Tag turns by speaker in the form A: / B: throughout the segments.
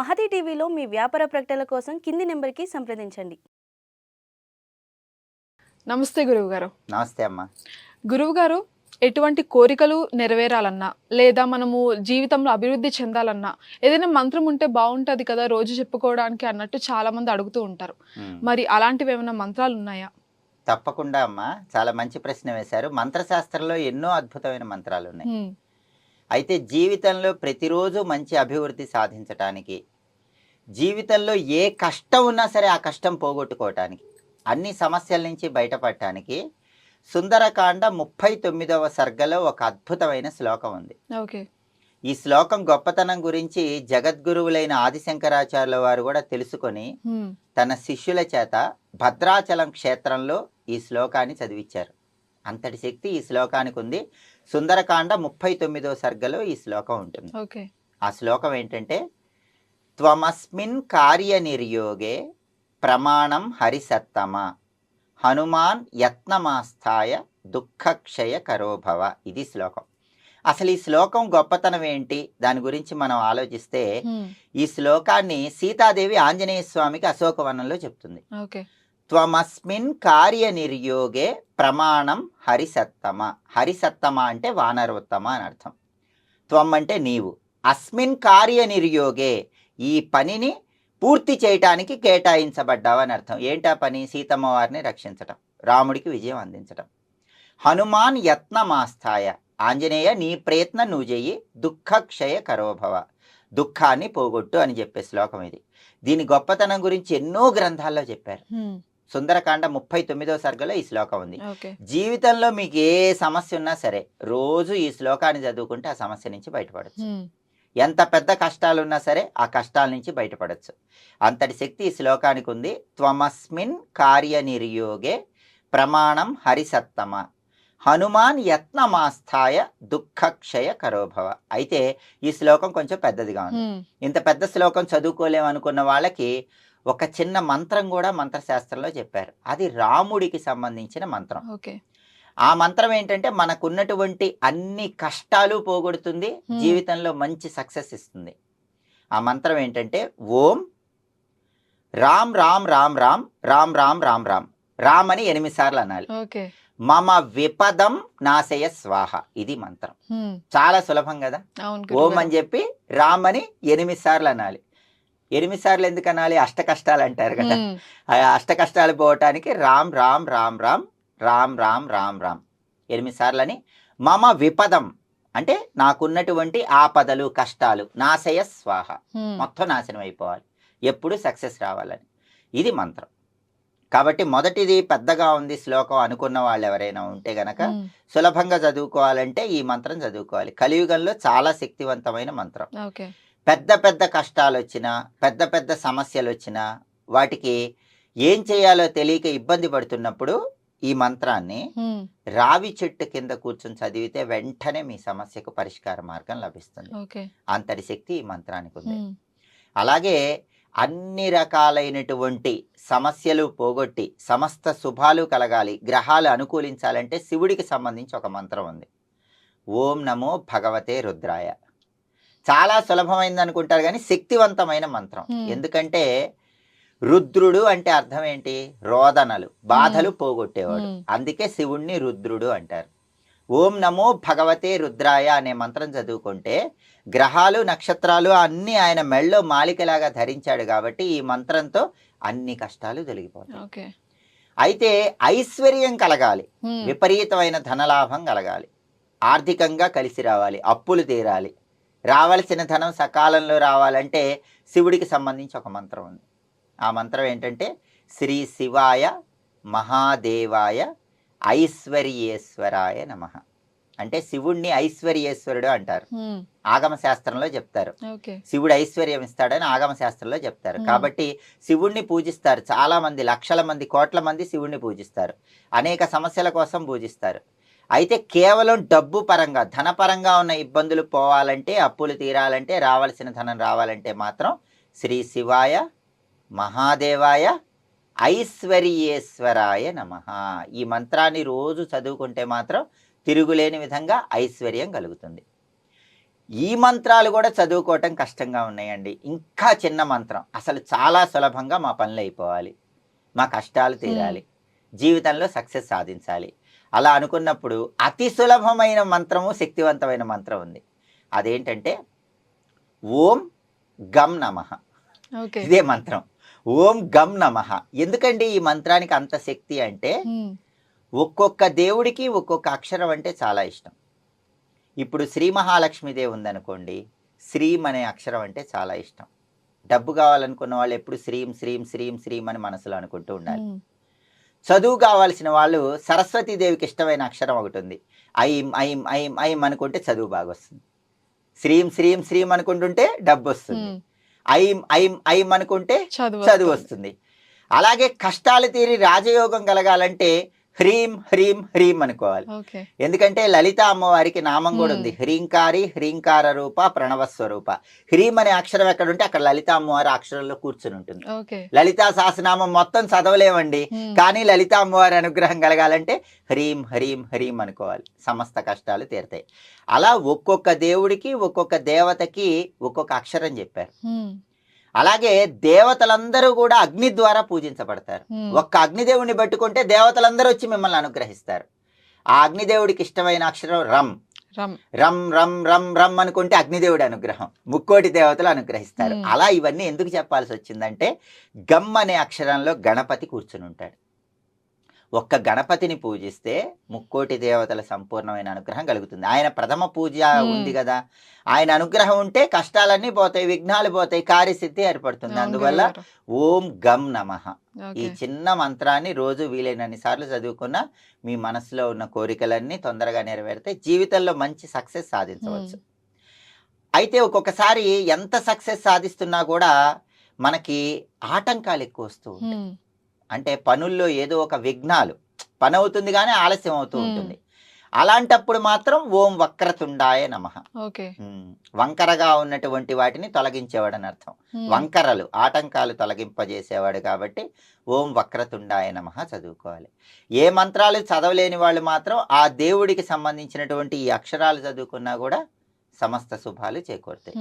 A: మహతి టీవీలో మీ వ్యాపార ప్రకటనల కోసం కింది నెంబర్కి సంప్రదించండి.
B: నమస్తే గురువుగారు.
C: నమస్తే అమ్మా.
B: గురువుగారు ఎటువంటి కోరికలు నెరవేరాలన్నా లేదా మనము జీవితంలో అభివృద్ధి చెందాలన్నా ఏదైనా మంత్రం ఉంటే బాగుంటుంది కదా రోజు చెప్పుకోవడానికి అన్నట్టు చాలా మంది అడుగుతూ ఉంటారు. మరి అలాంటివి ఏమైనా మంత్రాలు ఉన్నాయా?
C: తప్పకుండా అమ్మా. చాలా మంచి ప్రశ్న వేశారు. మంత్రశాస్త్రంలో ఎన్నో అద్భుతమైన మంత్రాలు ఉన్నాయి. అయితే జీవితంలో ప్రతిరోజు మంచి అభివృద్ధి సాధించటానికి జీవితంలో ఏ కష్టం ఉన్నా సరే ఆ కష్టం పోగొట్టుకోవటానికి అన్ని సమస్యల నుంచి బయటపడటానికి సుందరకాండ ముప్పై తొమ్మిదవ సర్గలో ఒక అద్భుతమైన శ్లోకం ఉంది.
B: ఓకే.
C: ఈ శ్లోకం గొప్పతనం గురించి జగద్గురువులైన ఆదిశంకరాచార్యుల వారు కూడా తెలుసుకొని. తన శిష్యుల చేత భద్రాచలం క్షేత్రంలో ఈ శ్లోకాన్ని చదివించారు అంతటి శక్తి ఈ శ్లోకానికి ఉంది. సుందరకాండ ముప్పై తొమ్మిదో సర్గలో ఈ శ్లోకం ఉంటుంది.
B: ఓకే.
C: ఆ శ్లోకం ఏంటంటే త్వమస్మిన్ కార్యనిర్యోగే ప్రమాణం హరిసత్తమ హనుమాన్ యత్నమాస్థాయ దుఃఖక్షయ కరోభవ ఇది శ్లోకం అసలు ఈ శ్లోకం గొప్పతనం ఏంటి? దాని గురించి మనం ఆలోచిస్తే. ఈ శ్లోకాన్ని సీతాదేవి ఆంజనేయ స్వామికి అశోకవనంలో చెప్తుంది. త్వమస్మిన్ కార్యనిర్యోగే ప్రమాణం హరిసత్తమ। హరిసత్తమ అంటే వానరోత్తమ అని అర్థం. త్వం అంటే నీవు. అస్మిన్ కార్యనిర్యోగే ఈ పనిని పూర్తి చేయటానికి కేటాయించబడ్డావు అని అర్థం ఏంటా పని? సీతమ్మ వారిని రక్షించటం రాముడికి విజయం అందించటం. హనుమాన్ యత్నమాస్థాయ. ఆంజనేయ నీ ప్రయత్నం నువ్వు చెయ్యి దుఃఖక్షయ కరోభవ. దుఃఖాన్ని పోగొట్టు అని చెప్పే శ్లోకం ఇది. దీని గొప్పతనం గురించి ఎన్నో గ్రంథాల్లో చెప్పారు. సుందరకాండ ముప్పై తొమ్మిదో సర్గలో ఈ శ్లోకం ఉంది. జీవితంలో మీకు ఏ సమస్య ఉన్నా సరే రోజు ఈ శ్లోకాన్ని చదువుకుంటే ఆ సమస్య నుంచి బయటపడచ్చు. ఎంత పెద్ద కష్టాలు ఉన్నా సరే ఆ కష్టాల నుంచి బయటపడచ్చు. అంతటి శక్తి ఈ శ్లోకానికి ఉంది. త్వమస్మిన్ కార్యనిర్యోగే ప్రమాణం హరిసత్తమ. హనుమాన్ యత్నమాస్థాయ దుఃఖక్షయ కరోభవ. అయితే ఈ శ్లోకం కొంచెం పెద్దదిగా ఉంది. ఇంత పెద్ద శ్లోకం చదువుకోలేము అనుకున్న వాళ్ళకి ఒక చిన్న మంత్రం కూడా మంత్రశాస్త్రంలో చెప్పారు. అది రాముడికి సంబంధించిన మంత్రం.
B: ఓకే.
C: ఆ మంత్రం ఏంటంటే మనకున్నటువంటి అన్ని కష్టాలు పోగొడుతుంది. జీవితంలో మంచి సక్సెస్ ఇస్తుంది. ఆ మంత్రం ఏంటంటే ఓం రామ్ రామ్ రామ్ రామ్ రామ్ రామ్ రామ్ రామ్ రామ్ అని ఎనిమిది సార్లు అనాలి. మమ విపదం నాశయ స్వాహ ఇది మంత్రం. చాలా సులభం కదా? ఓం. అని చెప్పి రామ్ అని ఎనిమిది సార్లు అనాలి. ఎనిమిది సార్లు ఎందుకు అనాలి? అష్ట కష్టాలు అంటారు కదా. అష్ట కష్టాలు పోవటానికి రామ్ రామ్ రామ్ రామ్ రామ్ రామ్ రామ్ రామ్. ఎనిమిది సార్లు అని మమ విపదం. అంటే నాకున్నటువంటి ఆపదలు కష్టాలు నాశయ స్వాహ. మొత్తం నాశనం అయిపోవాలి. ఎప్పుడు సక్సెస్ రావాలని. ఇది మంత్రం. కాబట్టి మొదటిది పెద్దగా ఉంది శ్లోకం అనుకున్న వాళ్ళు ఎవరైనా ఉంటే గనక. సులభంగా చదువుకోవాలంటే ఈ మంత్రం చదువుకోవాలి. కలియుగంలో చాలా శక్తివంతమైన మంత్రం. పెద్ద పెద్ద కష్టాలు వచ్చినా పెద్ద పెద్ద సమస్యలు వచ్చినా వాటికి ఏం చేయాలో తెలియక ఇబ్బంది పడుతున్నప్పుడు ఈ మంత్రాన్ని. రావి చెట్టు కింద కూర్చొని చదివితే వెంటనే మీ సమస్యకు పరిష్కార మార్గం లభిస్తుంది అంతటి శక్తి ఈ మంత్రానికి ఉంది. అలాగే అన్ని రకాలైనటువంటి సమస్యలు పోగొట్టి సమస్త శుభాలు కలగాలి గ్రహాలు అనుకూలించాలంటే శివుడికి సంబంధించి ఒక మంత్రం ఉంది ఓం నమో భగవతే రుద్రాయ చాలా సులభమైంది అనుకుంటారు కానీ శక్తివంతమైన మంత్రం. ఎందుకంటే రుద్రుడు అంటే అర్థం ఏంటి? రోదనలు బాధలు పోగొట్టేవాడు. అందుకే శివుణ్ణి రుద్రుడు అంటారు. ఓం నమో భగవతే రుద్రాయ అనే మంత్రం చదువుకుంటే గ్రహాలు నక్షత్రాలు అన్నీ ఆయన మెళ్ళో మాలికలాగా ధరించాడు కాబట్టి ఈ మంత్రంతో అన్ని కష్టాలు తొలగిపోతాయి. అయితే ఐశ్వర్యం కలగాలి. విపరీతమైన ధనలాభం కలగాలి. ఆర్థికంగా కలిసి రావాలి. అప్పులు తీరాలి. రావాల్సిన ధనం సకాలంలో రావాలంటే శివుడికి సంబంధించి ఒక మంత్రం ఉంది. ఆ మంత్రం ఏంటంటే శ్రీ శివాయ మహాదేవాయ ఐశ్వర్యేశ్వరాయ నమ. అంటే శివుణ్ణి ఐశ్వర్యేశ్వరుడు అంటారు. ఆగమ శాస్త్రంలో చెప్తారు. శివుడు ఐశ్వర్యం ఇస్తాడని ఆగమ శాస్త్రంలో చెప్తారు. కాబట్టి శివుణ్ణి పూజిస్తారు. చాలా మంది లక్షల మంది కోట్ల మంది శివుణ్ణి పూజిస్తారు. అనేక సమస్యల కోసం పూజిస్తారు. అయితే కేవలం డబ్బు పరంగా ధనపరంగా ఉన్న ఇబ్బందులు పోవాలంటే అప్పులు తీరాలంటే రావాల్సిన ధనం రావాలంటే మాత్రం శ్రీ శివాయ మహాదేవాయ ఐశ్వర్యేశ్వరాయ నమ. ఈ మంత్రాన్ని రోజు చదువుకుంటే మాత్రం తిరుగులేని విధంగా ఐశ్వర్యం కలుగుతుంది. ఈ మంత్రాలు కూడా చదువుకోవటం కష్టంగా ఉన్నాయండి. ఇంకా చిన్న మంత్రం. అసలు చాలా సులభంగా మా పనులు అయిపోవాలి. మా కష్టాలు తీరాలి. జీవితంలో సక్సెస్ సాధించాలి. అలా అనుకున్నప్పుడు అతి సులభమైన మంత్రము శక్తివంతమైన మంత్రం ఉంది. అదేంటంటే ఓం గం నమః. ఇదే మంత్రం. ఓం గం నమః. ఎందుకండి ఈ మంత్రానికి అంత శక్తి అంటే ఒక్కొక్క దేవుడికి ఒక్కొక్క అక్షరం అంటే చాలా ఇష్టం. ఇప్పుడు శ్రీ మహాలక్ష్మీదేవి ఉందనుకోండి శ్రీం అనే అక్షరం అంటే చాలా ఇష్టం. డబ్బు కావాలనుకున్న వాళ్ళు ఎప్పుడు శ్రీం శ్రీం శ్రీం శ్రీం అని మనసులో అనుకుంటూ ఉండాలి. చదువు కావాల్సిన వాళ్ళు సరస్వతీదేవికి ఇష్టమైన అక్షరం ఒకటి ఉంది. ఐం ఐం ఐం ఐం అనుకుంటే చదువు బాగా వస్తుంది శ్రీం శ్రీం శ్రీం అనుకుంటుంటే డబ్బు వస్తుంది. ఐం ఐం ఐం అనుకుంటే
B: చదువు. వస్తుంది
C: అలాగే కష్టాలు తీరి రాజయోగం కలగాలంటే హ్రీం హ్రీం హ్రీం అనుకోవాలి. ఎందుకంటే లలిత అమ్మవారికి నామం కూడా ఉంది. హ్రీంకారి హ్రీంకార రూప ప్రణవ స్వరూప. హ్రీం అనే అక్షరం ఎక్కడ ఉంటే అక్కడ లలిత అమ్మవారి అక్షరంలో కూర్చుని ఉంటుంది. లలితా సహస్రనామం మొత్తం చదవలేమండి. కానీ లలిత అమ్మవారి అనుగ్రహం కలగాలంటే హ్రీం హ్రీం హ్రీం అనుకోవాలి. సమస్త కష్టాలు తీరుతాయి. అలా ఒక్కొక్క దేవుడికి ఒక్కొక్క దేవతకి ఒక్కొక్క అక్షరం చెప్పారు. అలాగే దేవతలందరూ కూడా అగ్ని ద్వారా పూజించబడతారు. ఒక్క అగ్నిదేవుడిని పట్టుకుంటే దేవతలందరూ వచ్చి మిమ్మల్ని అనుగ్రహిస్తారు. ఆ అగ్నిదేవుడికి ఇష్టమైన అక్షరం రమ్
B: రమ్
C: రమ్ రమ్ రమ్ అనుకుంటే అగ్నిదేవుడి అనుగ్రహం. ముక్కోటి దేవతలు అనుగ్రహిస్తారు. అలా ఇవన్నీ ఎందుకు చెప్పాల్సి వచ్చిందంటే గమ్ అనే అక్షరంలో గణపతి కూర్చుని ఉంటాడు. ఒక్క గణపతిని పూజిస్తే ముక్కోటి దేవతల సంపూర్ణమైన అనుగ్రహం కలుగుతుంది. ఆయన ప్రథమ పూజ. ఉంది కదా ఆయన అనుగ్రహం ఉంటే కష్టాలన్నీ పోతాయి విఘ్నాలు పోతాయి కార్యసిద్ధి ఏర్పడుతుంది. అందువల్ల. ఓం గమ్ నమః. ఈ చిన్న మంత్రాన్ని రోజు వీలైనన్ని సార్లు చదువుకున్న మీ మనసులో ఉన్న కోరికలన్నీ తొందరగా నెరవేరితే జీవితంలో మంచి సక్సెస్ సాధించవచ్చు. అయితే ఒక్కొక్కసారి ఎంత సక్సెస్ సాధిస్తున్నా కూడా మనకి ఆటంకాలు ఎక్కువ వస్తూ ఉంటాయి. అంటే పనుల్లో ఏదో ఒక విఘ్నాలు. పని అవుతుంది కానీ ఆలస్యం అవుతూ. ఉంటుంది. అలాంటప్పుడు మాత్రం ఓం వక్రతుండాయ నమః. వంకరగా ఉన్నటువంటి వాటిని తొలగించేవాడని అర్థం. వంకరలు ఆటంకాలు తొలగింపజేసేవాడు కాబట్టి ఓం వక్రతుండాయ నమః చదువుకోవాలి. ఏ మంత్రాలు చదవలేని వాళ్ళు మాత్రం ఆ దేవుడికి సంబంధించినటువంటి ఈ అక్షరాలు చదువుకున్నా కూడా సమస్త శుభాలు చేకూరుతాయి.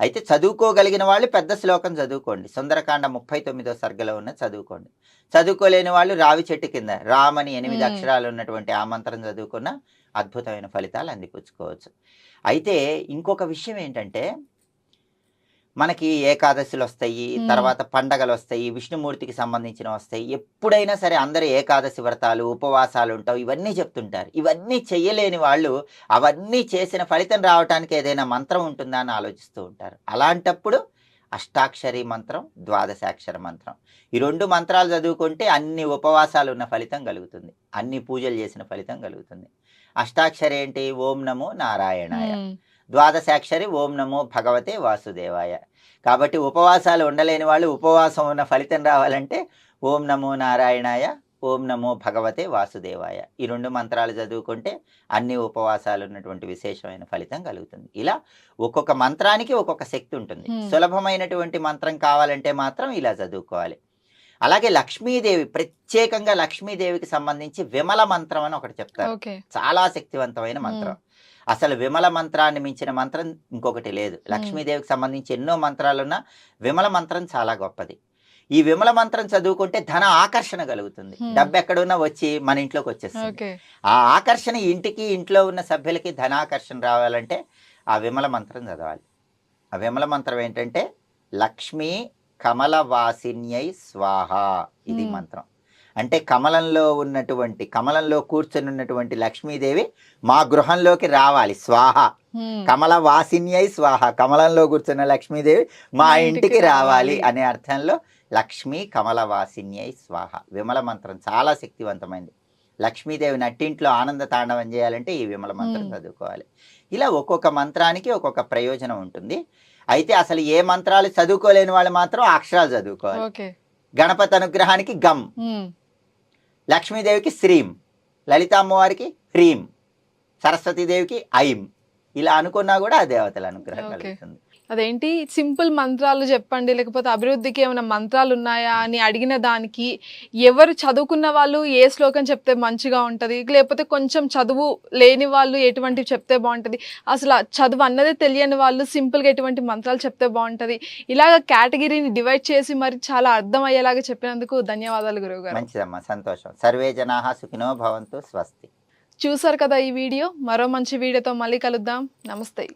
C: అయితే చదువుకోగలిగిన వాళ్ళు పెద్ద శ్లోకం చదువుకోండి. సుందరకాండ ముప్పై తొమ్మిదో సర్గలో ఉన్న చదువుకోండి. చదువుకోలేని వాళ్ళు రావి చెట్టు కింద రామని ఎనిమిది. అక్షరాలు ఉన్నటువంటి ఆ మంత్రం చదువుకున్న అద్భుతమైన ఫలితాలు అందిపుచ్చుకోవచ్చు. అయితే ఇంకొక విషయం ఏంటంటే మనకి ఏకాదశులు వస్తాయి. తర్వాత పండగలు వస్తాయి విష్ణుమూర్తికి సంబంధించిన వస్తాయి. ఎప్పుడైనా సరే అందరూ ఏకాదశి వ్రతాలు ఉపవాసాలు ఉంటావు ఇవన్నీ చెప్తుంటారు. ఇవన్నీ చెయ్యలేని వాళ్ళు అవన్నీ చేసిన ఫలితం రావడానికి ఏదైనా మంత్రం ఉంటుందా అని ఆలోచిస్తూ ఉంటారు. అలాంటప్పుడు అష్టాక్షరి మంత్రం ద్వాదశాక్షర మంత్రం. ఈ రెండు మంత్రాలు చదువుకుంటే అన్ని ఉపవాసాలు ఉన్న ఫలితం కలుగుతుంది. అన్ని పూజలు చేసిన ఫలితం కలుగుతుంది. అష్టాక్షరి ఏంటి? ఓం నమో నారాయణాయ. ద్వాదశాక్షరి ఓం నమో భగవతే వాసుదేవాయ. కాబట్టి ఉపవాసాలు ఉండలేని వాళ్ళు ఉపవాసం ఉన్న ఫలితం రావాలంటే ఓం నమో నారాయణాయ ఓం నమో భగవతే వాసుదేవాయ. ఈ రెండు మంత్రాలు చదువుకుంటే అన్ని ఉపవాసాలు ఉన్నటువంటి విశేషమైన ఫలితం కలుగుతుంది. ఇలా ఒక్కొక్క మంత్రానికి ఒక్కొక్క శక్తి ఉంటుంది. సులభమైనటువంటి మంత్రం కావాలంటే మాత్రం ఇలా చదువుకోవాలి. అలాగే లక్ష్మీదేవి ప్రత్యేకంగా లక్ష్మీదేవికి సంబంధించి విమల మంత్రం అని ఒకటి చెప్తారు. చాలా శక్తివంతమైన మంత్రం. అసలు విమల మంత్రాన్ని మించిన మంత్రం ఇంకొకటి లేదు. లక్ష్మీదేవికి సంబంధించి ఎన్నో మంత్రాలున్నా విమల మంత్రం చాలా గొప్పది. ఈ విమల మంత్రం చదువుకుంటే ధన ఆకర్షణ కలుగుతుంది. డబ్బు ఎక్కడున్నా వచ్చి మన ఇంట్లోకి వచ్చేస్తుంది. ఆ ఆకర్షణ ఇంటికి ఇంట్లో ఉన్న సభ్యులకి ధనాకర్షణ రావాలంటే ఆ విమల మంత్రం చదవాలి. ఆ విమల మంత్రం ఏంటంటే లక్ష్మీ కమలవాసిన్యై స్వాహ ఇది. మంత్రం. అంటే కమలంలో ఉన్నటువంటి కమలంలో కూర్చొని ఉన్నటువంటి లక్ష్మీదేవి మా గృహంలోకి రావాలి. స్వాహ. కమల వాసిన్యై స్వాహ. కమలంలో కూర్చున్న లక్ష్మీదేవి మా ఇంటికి రావాలి. అనే అర్థంలో లక్ష్మీ కమల వాసిన్యై స్వాహ. విమల మంత్రం చాలా శక్తివంతమైంది. లక్ష్మీదేవి నట్టింట్లో ఆనంద తాండవం చేయాలంటే ఈ విమల మంత్రం. చదువుకోవాలి. ఇలా ఒక్కొక్క మంత్రానికి ఒక్కొక్క ప్రయోజనం ఉంటుంది. అయితే అసలు ఏ మంత్రాలు చదువుకోలేని వాళ్ళు మాత్రం అక్షరాలు చదువుకోవాలి. గణపతి అనుగ్రహానికి గమ్. లక్ష్మీదేవికి శ్రీం లలిత అమ్మవారికి హ్రీం సరస్వతీదేవికి ఐం ఇలా అనుకున్నా కూడా ఆ దేవతల అనుగ్రహం. కలుగుతుంది
B: అదేంటి? సింపుల్ మంత్రాలు చెప్పండి లేకపోతే అభివృద్ధికి ఏమైనా మంత్రాలు ఉన్నాయా అని అడిగిన దానికి ఎవరు చదువుకున్న వాళ్ళు ఏ శ్లోకం చెప్తే మంచిగా ఉంటుంది? లేకపోతే కొంచెం చదువు లేని వాళ్ళు ఎటువంటివి చెప్తే బాగుంటుంది? అసలు చదువు అన్నదే తెలియని వాళ్ళు సింపుల్గా ఎటువంటి మంత్రాలు చెప్తే బాగుంటుంది? ఇలాగ కేటగిరీని డివైడ్ చేసి మరి చాలా అర్థం అయ్యేలాగా చెప్పినందుకు ధన్యవాదాలు గురువుగారు.
C: మంచిదమ్మా సంతోషం. సర్వే జనా సుఖినో భవంతు స్వస్తి.
B: చూసారు కదా ఈ వీడియో? మరో మంచి వీడియోతో మళ్ళీ కలుద్దాం. నమస్తే.